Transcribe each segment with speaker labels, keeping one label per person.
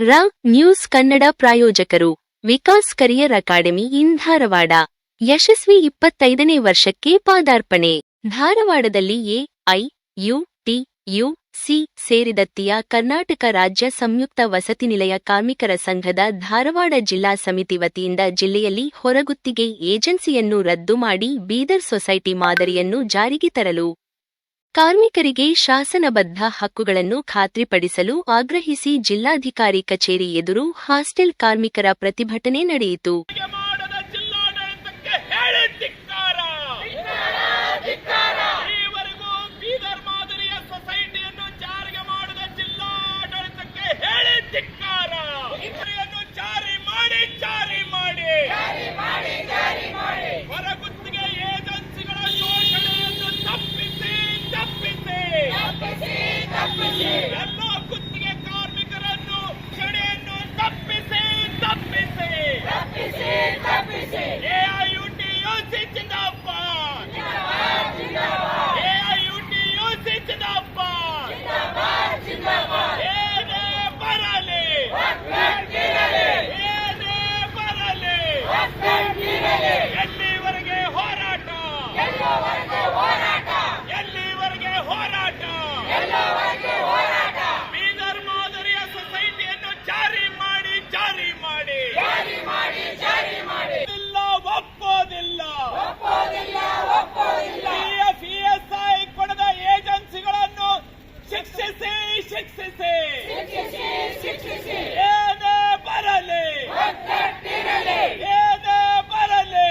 Speaker 1: ರ ನ್ಯೂಸ್ ಕನ್ನಡ ಪ್ರಾಯೋಜಕರು, Vikas career academy in Dharwad ಯಶಸ್ವಿ ಇಪ್ಪತ್ತೈದನೇ ವರ್ಷಕ್ಕೆ ಪಾದಾರ್ಪಣೆ. ಧಾರವಾಡದಲ್ಲಿ A I, U T, U C ಸೇರಿದತ್ತಿಯ Karnataka ರಾಜ್ಯ ಸಂಯುಕ್ತ ವಸತಿ ನಿಲಯ ಕಾರ್ಮಿಕರ ಸಂಘದ ಧಾರವಾಡ ಜಿಲ್ಲಾ ಸಮಿತಿ ವತಿಯಿಂದ ಜಿಲ್ಲೆಯಲ್ಲಿ ಹೊರಗುತ್ತಿಗೆ ಏಜೆನ್ಸಿಯನ್ನು ರದ್ದು ಮಾಡಿ ಬೀದರ್ ಸೊಸೈಟಿ ಮಾದರಿಯನ್ನು ಜಾರಿಗೆ ತರಲು ಕಾರ್ಮಿಕರಿಗೆ ಶಾಸನಬದ್ಧ ಹಕ್ಕುಗಳನ್ನು ಖಾತ್ರಿಪಡಿಸಲು ಆಗ್ರಹಿಸಿ ಜಿಲ್ಲಾಧಿಕಾರಿ ಕಚೇರಿ ಎದುರು ಹಾಸ್ಟೆಲ್ ಕಾರ್ಮಿಕರ ಪ್ರತಿಭಟನೆ ನಡೆಯಿತು
Speaker 2: ಜಾರಿಗೆ ಮಾಡದ ಜಿಲ್ಲಾಡಳಿತಕ್ಕೆ ಹೇಳಿ ಧಿಕ್ಕಾರ ಈವರೆಗೂ ಬೀದರ್ ಮಾದರಿಯ ಸೊಸೈಟಿಯನ್ನು ಜಾರಿಗೆ ಮಾಡದ ಜಿಲ್ಲಾಡಳಿತಕ್ಕೆ ಹೇಳಿ ಧಿಕ್ಕಾರ ಇದನ್ನು ಜಾರಿ ಮಾಡಿ ಜಾರಿ ಮಾಡಿ ಹೊರಗುತ್ತಿಗೆ ಏಜೆನ್ಸಿಗಳ ಶೋಷಣೆಯನ್ನು ತಪ್ಪಿಸಿ ತಪ್ಪಿಸಿ ಎಲ್ಲ ಗುತ್ತಿಗೆ ಕಾರ್ಮಿಕರನ್ನು ಶೋಷಣೆಯನ್ನು ತಪ್ಪಿಸಿ ತಪ್ಪಿಸಿ ಎಐಯುಟಿಯುಸಿ ಜಿಂದಾಬಾದ್ ಎಐಯುಟಿಯುಸಿ ಜಿಂದಾಬಾದ್ ಏನೇ ಬರಲಿ ಏನೇ ಬರಲಿ ಎಲ್ಲಿವರೆಗೆ ಹೋರಾಟ ಎಲ್ಲಿವರೆಗೆ ಹೋರಾಟ ಬೀದರ್ ಮಾದರಿಯ ಸೊಸೈಟಿಯನ್ನು ಜಾರಿ ಮಾಡಿ ಜಾರಿ ಮಾಡಿ ಇಲ್ಲ ಒಪ್ಪೋದಿಲ್ಲ PF, ESI ಕೊಡದ ಏಜೆನ್ಸಿಗಳನ್ನು ಶಿಕ್ಷಿಸಿ ಶಿಕ್ಷಿಸಿ ಏನೇ ಬರಲಿ ಏನೇ ಬರಲಿ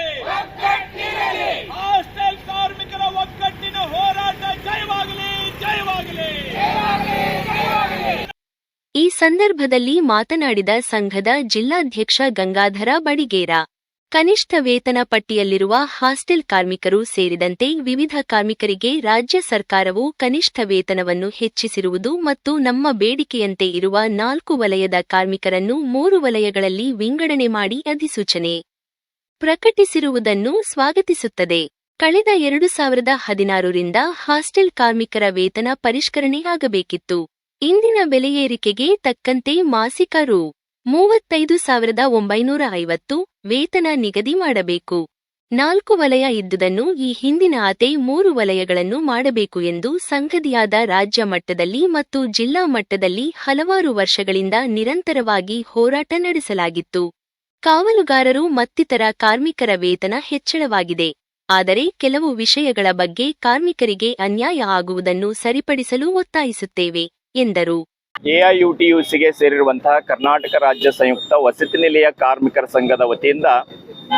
Speaker 2: ಹಾಸ್ಟೆಲ್ ಕಾರ್ಮಿಕರ ಒಗ್ಗಟ್ಟಿನ ಹೋರಾಟ ಜಯವಾಗಲಿ ಜಯವಾಗಲಿ
Speaker 1: ಈ ಸಂದರ್ಭದಲ್ಲಿ ಮಾತನಾಡಿದ ಸಂಘದ ಜಿಲ್ಲಾಧ್ಯಕ್ಷ ಗಂಗಾಧರ ಬಡಿಗೇರ, ಕನಿಷ್ಠ ವೇತನ ಪಟ್ಟಿಯಲ್ಲಿರುವ ಹಾಸ್ಟೆಲ್ ಕಾರ್ಮಿಕರು ಸೇರಿದಂತೆ ವಿವಿಧ ಕಾರ್ಮಿಕರಿಗೆ ರಾಜ್ಯ ಸರ್ಕಾರವು ಕನಿಷ್ಠ ವೇತನವನ್ನು ಹೆಚ್ಚಿಸಿರುವುದು ಮತ್ತು ನಮ್ಮ ಬೇಡಿಕೆಯಂತೆ ಇರುವ ನಾಲ್ಕು ವಲಯದ ಕಾರ್ಮಿಕರನ್ನು ಮೂರು ವಲಯಗಳಲ್ಲಿ ವಿಂಗಡಣೆ ಮಾಡಿ ಅಧಿಸೂಚನೆ ಪ್ರಕಟಿಸಿರುವುದನ್ನು ಸ್ವಾಗತಿಸುತ್ತದೆ. ಕಳೆದ ಎರಡು ಸಾವಿರದ ಹದಿನಾರರಿಂದ ಹಾಸ್ಟೆಲ್ ಕಾರ್ಮಿಕರ ವೇತನ ಪರಿಷ್ಕರಣೆ ಆಗಬೇಕಿತ್ತು. ಇಂದಿನ ಬೆಲೆಯೇರಿಕೆಗೆ ತಕ್ಕಂತೆ ಮಾಸಿಕ ರು ಮೂವತ್ತೈದು ಸಾವಿರದ ಒಂಬೈನೂರ ಐವತ್ತು ವೇತನ ನಿಗದಿ ಮಾಡಬೇಕು. ನಾಲ್ಕು ವಲಯ ಇದ್ದುದನ್ನು ಈ ಹಿಂದಿನ ಆತೆ ಮೂರು ವಲಯಗಳನ್ನು ಮಾಡಬೇಕು ಎಂದು ಸಂಘದಿಯಾದ ರಾಜ್ಯ ಮಟ್ಟದಲ್ಲಿ ಮತ್ತು ಜಿಲ್ಲಾ ಮಟ್ಟದಲ್ಲಿ ಹಲವಾರು ವರ್ಷಗಳಿಂದ ನಿರಂತರವಾಗಿ ಹೋರಾಟ ನಡೆಸಲಾಗಿತ್ತು. ಕಾವಲುಗಾರರು ಮತ್ತಿತರ ಕಾರ್ಮಿಕರ ವೇತನ ಹೆಚ್ಚಳವಾಗಿದೆ. ಆದರೆ ಕೆಲವು ವಿಷಯಗಳ ಬಗ್ಗೆ ಕಾರ್ಮಿಕರಿಗೆ ಅನ್ಯಾಯ ಆಗುವುದನ್ನು ಸರಿಪಡಿಸಲು ಒತ್ತಾಯಿಸುತ್ತೇವೆ. ಎಂದರು.
Speaker 3: ಎಐಯುಟಿಯುಸಿಗೆ ಸೇರಿರುವಂತಹ ಕರ್ನಾಟಕ ರಾಜ್ಯ ಸಂಯುಕ್ತ ವಸತಿ ನಿಲಯ ಕಾರ್ಮಿಕರ ಸಂಘದ ವತಿಯಿಂದ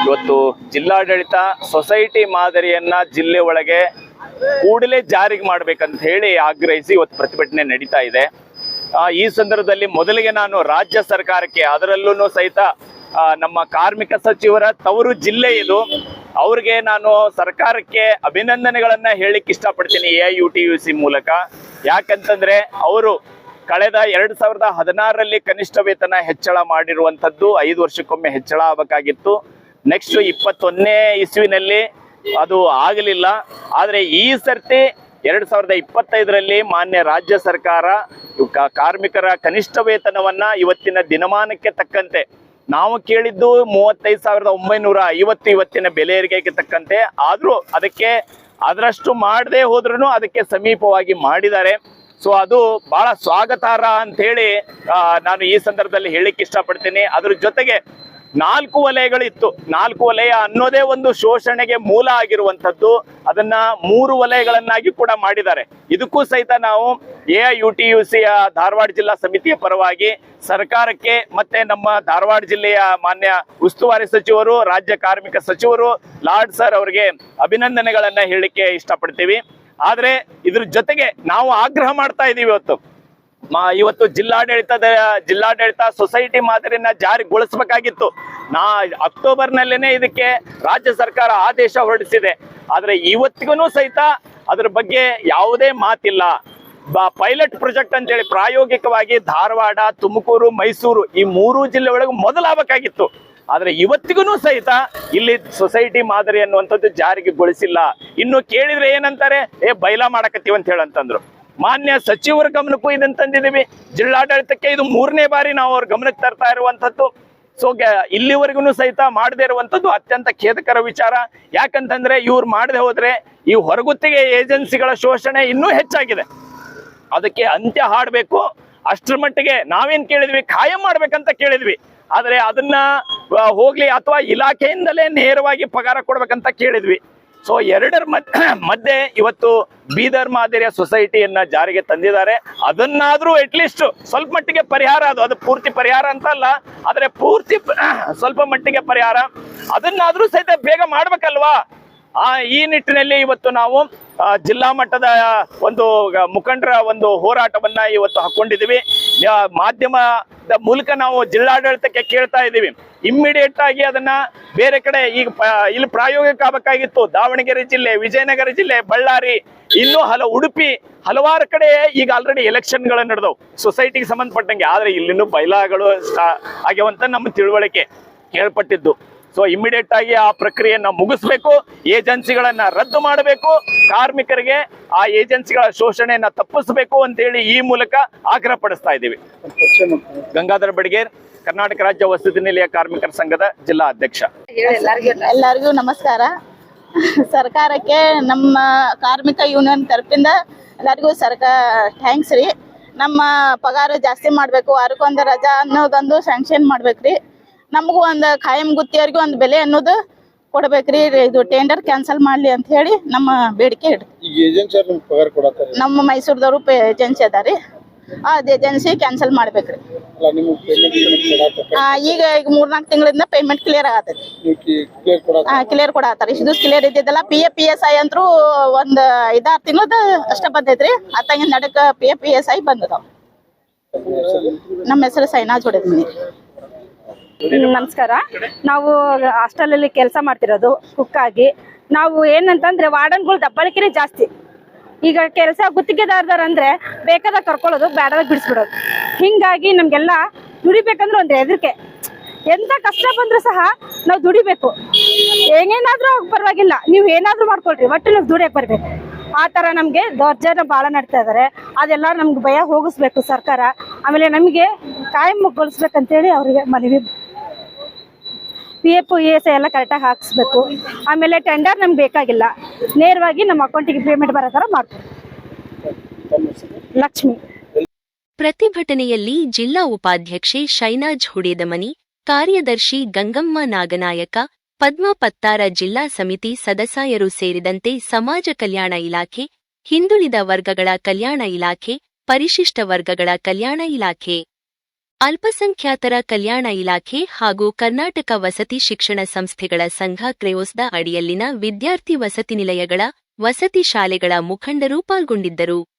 Speaker 3: ಇವತ್ತು ಜಿಲ್ಲಾಡಳಿತ ಸೊಸೈಟಿ ಮಾದರಿಯನ್ನ ಜಿಲ್ಲೆ ಒಳಗೆ ಕೂಡಲೇ ಜಾರಿಗೆ ಮಾಡ್ಬೇಕಂತ ಹೇಳಿ ಆಗ್ರಹಿಸಿ ಇವತ್ತು ಪ್ರತಿಭಟನೆ ನಡೀತಾ ಇದೆ. ಈ ಸಂದರ್ಭದಲ್ಲಿ ಮೊದಲಿಗೆ ನಾನು ರಾಜ್ಯ ಸರ್ಕಾರಕ್ಕೆ ಅದರಲ್ಲೂ ಸಹಿತ ನಮ್ಮ ಕಾರ್ಮಿಕ ಸಚಿವರ ತವರು ಜಿಲ್ಲೆ ಇದು. ಅವ್ರಿಗೆ ನಾನು ಸರ್ಕಾರಕ್ಕೆ ಅಭಿನಂದನೆಗಳನ್ನ ಹೇಳಿಕ್ ಇಷ್ಟಪಡ್ತೀನಿ A I U T U C ಮೂಲಕ. ಯಾಕಂತಂದ್ರೆ ಅವರು ಕಳೆದ ಎರಡ್ ಸಾವಿರದ ಹದಿನಾರರಲ್ಲಿ ಕನಿಷ್ಠ ವೇತನ ಹೆಚ್ಚಳ ಮಾಡಿರುವಂತದ್ದು ಐದು ವರ್ಷಕ್ಕೊಮ್ಮೆ ಹೆಚ್ಚಳ ಆಗಬೇಕಾಗಿತ್ತು. ನೆಕ್ಸ್ಟ್ ಇಪ್ಪತ್ತೊಂದನೇ ಇಸ್ವಿನಲ್ಲಿ ಅದು ಆಗಲಿಲ್ಲ. ಆದ್ರೆ ಈ ಸರ್ತಿ ಎರಡ್ ಸಾವಿರದ ಇಪ್ಪತ್ತೈದರಲ್ಲಿ ಮಾನ್ಯ ರಾಜ್ಯ ಸರ್ಕಾರ ಕಾರ್ಮಿಕರ ಕನಿಷ್ಠ ವೇತನವನ್ನ ಇವತ್ತಿನ ದಿನಮಾನಕ್ಕೆ ತಕ್ಕಂತೆ, ನಾವು ಕೇಳಿದ್ದು ಮೂವತ್ತೈದು ಸಾವಿರದ ಒಂಬೈನೂರ ಐವತ್ತು ಇವತ್ತಿನ ಬೆಲೆ ಏರಿಕೆಗೆ ತಕ್ಕಂತೆ. ಆದರೂ ಅದಕ್ಕೆ ಅದರಷ್ಟು ಮಾಡದೆ ಹೋದ್ರೂ ಅದಕ್ಕೆ ಸಮೀಪವಾಗಿ ಮಾಡಿದ್ದಾರೆ. ಸೊ ಅದು ಬಹಳ ಸ್ವಾಗತಾರ್ಹ ಅಂತ ಹೇಳಿ ನಾನು ಈ ಸಂದರ್ಭದಲ್ಲಿ ಹೇಳಿಕ್ಕೆ ಇಷ್ಟಪಡ್ತೀನಿ. ಅದ್ರ ಜೊತೆಗೆ ನಾಲ್ಕು ವಲಯಗಳಿತ್ತು. ನಾಲ್ಕು ವಲಯ ಅನ್ನೋದೇ ಒಂದು ಶೋಷಣೆಗೆ ಮೂಲ ಆಗಿರುವಂತದ್ದು ಅದನ್ನ ಮೂರು ವಲಯಗಳನ್ನಾಗಿ ಕೂಡ ಮಾಡಿದ್ದಾರೆ. ಇದಕ್ಕೂ ಸಹಿತ ನಾವು A I U T U ಸಿಯ ಧಾರವಾಡ ಜಿಲ್ಲಾ ಸಮಿತಿಯ ಪರವಾಗಿ ಸರ್ಕಾರಕ್ಕೆ ಮತ್ತೆ ನಮ್ಮ ಧಾರವಾಡ ಜಿಲ್ಲೆಯ ಮಾನ್ಯ ಉಸ್ತುವಾರಿ ಸಚಿವರು, ರಾಜ್ಯ ಕಾರ್ಮಿಕ ಸಚಿವರು, ಲಾರ್ಡ್ ಸರ್ ಅವರಿಗೆ ಅಭಿನಂದನೆಗಳನ್ನ ಹೇಳಲಿಕ್ಕೆ ಇಷ್ಟಪಡ್ತೀವಿ. ಆದ್ರೆ ಇದ್ರ ಜೊತೆಗೆ ನಾವು ಆಗ್ರಹ ಮಾಡ್ತಾ ಇದೀವಿ ಇವತ್ತು. ಇವತ್ತು ಜಿಲ್ಲಾಡಳಿತದ, ಜಿಲ್ಲಾಡಳಿತ ಸೊಸೈಟಿ ಮಾದರಿನ ಜಾರಿಗೊಳಿಸಬೇಕಾಗಿತ್ತು ನಾ ಅಕ್ಟೋಬರ್ ನಲ್ಲೇನೆ ಇದಕ್ಕೆ ರಾಜ್ಯ ಸರ್ಕಾರ ಆದೇಶ ಹೊರಡಿಸಿದೆ. ಆದ್ರೆ ಇವತ್ತಿಗೂ ಸಹಿತ ಅದ್ರ ಬಗ್ಗೆ ಯಾವುದೇ ಮಾತಿಲ್ಲ. ಪೈಲಟ್ ಪ್ರಾಜೆಕ್ಟ್ ಅಂತ ಹೇಳಿ ಪ್ರಾಯೋಗಿಕವಾಗಿ ಧಾರವಾಡ, ತುಮಕೂರು, ಮೈಸೂರು ಈ ಮೂರು ಜಿಲ್ಲೆ ಒಳಗೆ ಮೊದಲಾಗಬೇಕಾಗಿತ್ತು ಆದ್ರೆ ಇವತ್ತಿಗೂ ಸಹಿತ ಇಲ್ಲಿ ಸೊಸೈಟಿ ಮಾದರಿ ಅನ್ನುವಂಥದ್ದು ಜಾರಿಗೆ ಗೊಳಿಸಿಲ್ಲ. ಇನ್ನು ಕೇಳಿದ್ರೆ ಏನಂತಾರೆ? ಏ, ಬೈಲಾ ಮಾಡಕತ್ತೀವಿ ಅಂತ ಹೇಳಂತಂದ್ರು ಮಾನ್ಯ ಸಚಿವರ ಗಮನಕ್ಕೂ ಇದನ್ನ ತಂದಿದ್ದೀವಿ. ಜಿಲ್ಲಾಡಳಿತಕ್ಕೆ ಇದು ಮೂರನೇ ಬಾರಿ ನಾವು ಅವ್ರ ಗಮನಕ್ಕೆ ತರ್ತಾ ಇರುವಂತದ್ದು ಸೊ ಇಲ್ಲಿವರೆಗೂ ಸಹಿತ ಮಾಡದೇ ಇರುವಂತದ್ದು ಅತ್ಯಂತ ಖೇದಕರ ವಿಚಾರ. ಯಾಕಂತಂದ್ರೆ ಇವ್ರು ಮಾಡದೆ ಹೋದ್ರೆ ಈ ಹೊರಗುತ್ತಿಗೆ ಏಜೆನ್ಸಿಗಳ ಶೋಷಣೆ ಇನ್ನೂ ಹೆಚ್ಚಾಗಿದೆ. ಅದಕ್ಕೆ ಅಂತ್ಯ ಹಾಡಬೇಕು. ಅಷ್ಟರ ಮಟ್ಟಿಗೆ ನಾವೇನ್ ಕೇಳಿದ್ವಿ? ಖಾಯಂ ಮಾಡ್ಬೇಕಂತ ಕೇಳಿದ್ವಿ. ಆದರೆ ಅದನ್ನ ಹೋಗ್ಲಿ ಅಥವಾ ಇಲಾಖೆಯಿಂದಲೇ ನೇರವಾಗಿ ಪಗಾರ ಕೊಡ್ಬೇಕಂತ ಕೇಳಿದ್ವಿ. ಸೊ ಎರಡರ ಮಧ್ಯ ಇವತ್ತು ಬೀದರ್ ಮಾದರಿಯ ಸೊಸೈಟಿಯನ್ನ ಜಾರಿಗೆ ತಂದಿದ್ದಾರೆ. ಅದನ್ನಾದ್ರೂ ಅಟ್ಲೀಸ್ಟ್ ಸ್ವಲ್ಪ ಮಟ್ಟಿಗೆ ಪರಿಹಾರ, ಅದು ಅದು ಪೂರ್ತಿ ಪರಿಹಾರ ಅಂತ ಅಲ್ಲ, ಆದ್ರೆ ಪೂರ್ತಿ, ಸ್ವಲ್ಪ ಮಟ್ಟಿಗೆ ಪರಿಹಾರ. ಅದನ್ನಾದ್ರೂ ಸಹಿತ ಬೇಗ ಮಾಡ್ಬೇಕಲ್ವಾ? ಆ, ಈ ನಿಟ್ಟಿನಲ್ಲಿ ಇವತ್ತು ನಾವು ಜಿಲ್ಲಾ ಮಟ್ಟದ ಒಂದು ಮುಖಂಡರ ಒಂದು ಹೋರಾಟವನ್ನ ಇವತ್ತು ಹಾಕೊಂಡಿದೀವಿ ಯಾ- ಮಾಧ್ಯಮದ ಮೂಲಕ ನಾವು ಜಿಲ್ಲಾಡಳಿತಕ್ಕೆ ಕೇಳ್ತಾ ಇದ್ದೀವಿ. ಇಮ್ಮಿಡಿಯೇಟ್ ಆಗಿ ಅದನ್ನ ಬೇರೆ ಕಡೆ ಈಗ ಇಲ್ಲಿ ಪ್ರಾಯೋಗಿಕ ಆಗಬೇಕಾಗಿತ್ತು. ದಾವಣಗೆರೆ ಜಿಲ್ಲೆ, ವಿಜಯನಗರ ಜಿಲ್ಲೆ, ಬಳ್ಳಾರಿ, ಇನ್ನೂ ಹಲ, ಉಡುಪಿ ಹಲವಾರು ಕಡೆ ಈಗ ಆಲ್ರೆಡಿ ಎಲೆಕ್ಷನ್ಗಳು ನಡೆದವು. ಸೊಸೈಟಿಗೆ ಸಂಬಂಧಪಟ್ಟಂಗೆ. ಆದ್ರೆ ಇಲ್ಲಿನೂ ಬೈಲಾಗಳು ಆಗ್ಯಾವಂತ ನಮ್ಮ ತಿಳುವಳಿಕೆ ಕೇಳ್ಪಟ್ಟಿದ್ದು ಸೊ ಇಮಿಡಿಯೇಟ್ ಆಗಿ ಆ ಪ್ರಕ್ರಿಯೆಯನ್ನ ಮುಗಿಸ್ಬೇಕು, ಏಜೆನ್ಸಿಗಳನ್ನ ರದ್ದು ಮಾಡಬೇಕು, ಕಾರ್ಮಿಕರಿಗೆ ಆ ಏಜೆನ್ಸಿಗಳ ಶೋಷಣೆಯನ್ನ ತಪ್ಪಿಸಬೇಕು ಅಂತೇಳಿ ಈ ಮೂಲಕ ಆಗ್ರಹ ಪಡಿಸ್ತಾ ಇದ್ದೀವಿ. ಗಂಗಾಧರ ಬಡಿಗೇರ್, ಕರ್ನಾಟಕ ರಾಜ್ಯ ವಸತಿ ನಿಲಯ ಕಾರ್ಮಿಕರ ಸಂಘದ ಜಿಲ್ಲಾ ಅಧ್ಯಕ್ಷ.
Speaker 4: ಎಲ್ಲರಿಗೂ ನಮಸ್ಕಾರ. ಸರ್ಕಾರಕ್ಕೆ ನಮ್ಮ ಕಾರ್ಮಿಕ ಯೂನಿಯನ್ ತರಪಿಂದ ಎಲ್ಲರಿಗೂ ಸರ್ಕಾರ ಥ್ಯಾಂಕ್ಸ್ ರೀ. ನಮ್ಮ ಪಗಾರ ಜಾಸ್ತಿ ಮಾಡಬೇಕು, ವಾರಕ್ಕೊಂದು ರಜಾ ಅನ್ನೋದೊಂದು ಸ್ಯಾಂಕ್ಷನ್ ಮಾಡ್ಬೇಕ್ರಿ. ನಮಗೂ ಒಂದು ಖಾಯಂ ಗುತ್ತಿಯವ್ರಿಗೆ ಒಂದು ಬೆಲೆ ಅನ್ನೋದು ಕೊಡ್ಬೇಕ್ರಿ. ಇದು ಟೆಂಡರ್ ಕ್ಯಾನ್ಸಲ್ ಮಾಡ್ಲಿ ಅಂತ ಹೇಳಿ ನಮ್ಮ ಬೇಡಿಕೆ ಇಡ್ರಿ.
Speaker 5: ಈಗ ಏಜೆನ್ಸಿ ನಿಮ್ಗೆ ಪಗಾರ ಕೊಡತ್ತಾರೆ?
Speaker 4: ನಮ್ಮ ಮೈಸೂರದವರು ಏಜೆನ್ಸಿ ಅದಾರಿ ಅದ್ ಏಜೆನ್ಸಿ ಕ್ಯಾನ್ಸಲ್ ಮಾಡ್ಬೇಕ್ರಿ.
Speaker 5: ಅಲ್ಲ ನಿಮ್ಗೆ ಪೇಮೆಂಟ್ ಪೇಮೆಂಟ್ ಕೊಡತ್ತ
Speaker 4: ಆ, ಈಗ ಈಗ ಮೂರ್ನಾಲ್ಕು ತಿಂಗಳಿಂದ ಪೇಮೆಂಟ್ ಕ್ಲಿಯರ್ ಆಗತ್ತೈತಿ
Speaker 5: ನೀವು ಕ್ಲಿಯರ್ ಕೊಡತ್ತ
Speaker 4: ಕ್ಲಿಯರ್ ಕೊಡತ್ತಾರ. ಇಷ್ಟು ದಿವಸ clear ಇದ್ದಿದ್ದಲ್ಲ P A P S I ಅಂತೂ ಒಂದ್ ಐದಾರು ತಿಂಗಳದ ಅಷ್ಟ ಬಂದೈತ್ರಿ ಅತ್ತಂಗ ನಡಕ P A P S I ಬಂದದ ನಮ್ಮ ಹೆಸರು ಸೈನಾಜ್ ಜೋಡಿದ್ನಿ
Speaker 6: ನಮಸ್ಕಾರ. ನಾವು ಹಾಸ್ಟೆಲ್ ಅಲ್ಲಿ ಕೆಲಸ ಮಾಡ್ತಿರೋದು ಕುಕ್ ಆಗಿ ನಾವು ಏನಂತಂದ್ರೆ ವಾರ್ಡನ್ಗಳು ದಬ್ಬಾಳಿಕೆನೇ ಜಾಸ್ತಿ. ಈಗ ಕೆಲಸ ಗುತ್ತಿಗೆದಾರದಾರ ಅಂದ್ರೆ ಬೇಕಾದಾಗ ಕರ್ಕೊಳ್ಳೋದು ಬೇಡದಾಗ ಬಿಡಿಸ್ಬಿಡೋದು. ಹಿಂಗಾಗಿ ನಮ್ಗೆಲ್ಲ ದುಡಿಬೇಕಂದ್ರೆ ಒಂದು ಹೆದರಿಕೆ. ಎಂತ ಕಷ್ಟ ಬಂದ್ರು ಸಹ ನಾವು ದುಡಿಬೇಕು. ಹೆಂಗೇನಾದ್ರೂ ಪರವಾಗಿಲ್ಲ. ನೀವು ಏನಾದ್ರೂ ಮಾಡ್ಕೊಳ್ರಿ ಒಟ್ಟು ನೀವು ದುಡಿಯಕ್ ಬರ್ಬೇಕು. ಆ ತರ ನಮ್ಗೆ ದೌರ್ಜನ್ಯ ಬಹಳ ನಡ್ತಾ ಇದಾರೆ. ಅದೆಲ್ಲ ನಮ್ಗೆ ಭಯ ಹೋಗಿಸ್ಬೇಕು ಸರ್ಕಾರ. ಆಮೇಲೆ ನಮಗೆ ಕಾಯಂಗೊಳಿಸ್ಬೇಕಂತೇಳಿ ಅವರಿಗೆ ಮನವಿ ಪಿ ಎಫ್ ಇ ಎಸ್ ಎಲ್ಲ ಕರೆಕ್ಟಾಗಿ ಹಾಕಿಸ್ಬೇಕು. ಆಮೇಲೆ ಟೆಂಡರ್ ನಮ್ಗೆ ಬೇಕಾಗಿಲ್ಲ. ನೇರವಾಗಿ ನಮ್ಮ ಅಕೌಂಟಿಗೆ ಪೇಮೆಂಟ್ ಬರೋ ಥರ ಮಾಡ್ಬೇಕು ಲಕ್ಷ್ಮಿ.
Speaker 1: ಪ್ರತಿಭಟನೆಯಲ್ಲಿ ಜಿಲ್ಲಾ ಉಪಾಧ್ಯಕ್ಷೆ ಶೈನಾಜ್ ಹುಡೇದಮನಿ, ಕಾರ್ಯದರ್ಶಿ ಗಂಗಮ್ಮ ನಾಗನಾಯಕ, ಪದ್ಮ ಪತ್ತಾರ ಜಿಲ್ಲಾ ಸಮಿತಿ ಸದಸ್ಯರು ಸೇರಿದಂತೆ ಸಮಾಜ ಕಲ್ಯಾಣ ಇಲಾಖೆ, ಹಿಂದುಳಿದ ವರ್ಗಗಳ ಕಲ್ಯಾಣ ಇಲಾಖೆ, ಪರಿಶಿಷ್ಟ ವರ್ಗಗಳ ಕಲ್ಯಾಣ ಇಲಾಖೆ. ಅಲ್ಪಸಂಖ್ಯಾತರ ಕಲ್ಯಾಣ ಇಲಾಖೆ ಹಾಗೂ ಕರ್ನಾಟಕ ವಸತಿ ಶಿಕ್ಷಣ ಸಂಸ್ಥೆಗಳ ಸಂಘ ಕ್ರೆಯೋಸ್ದ ಅಡಿಯಲ್ಲಿನ ವಿದ್ಯಾರ್ಥಿ ವಸತಿ ನಿಲಯಗಳ ವಸತಿ ಶಾಲೆಗಳ ಮುಖಂಡರು ಪಾಲ್ಗೊಂಡಿದ್ದರು.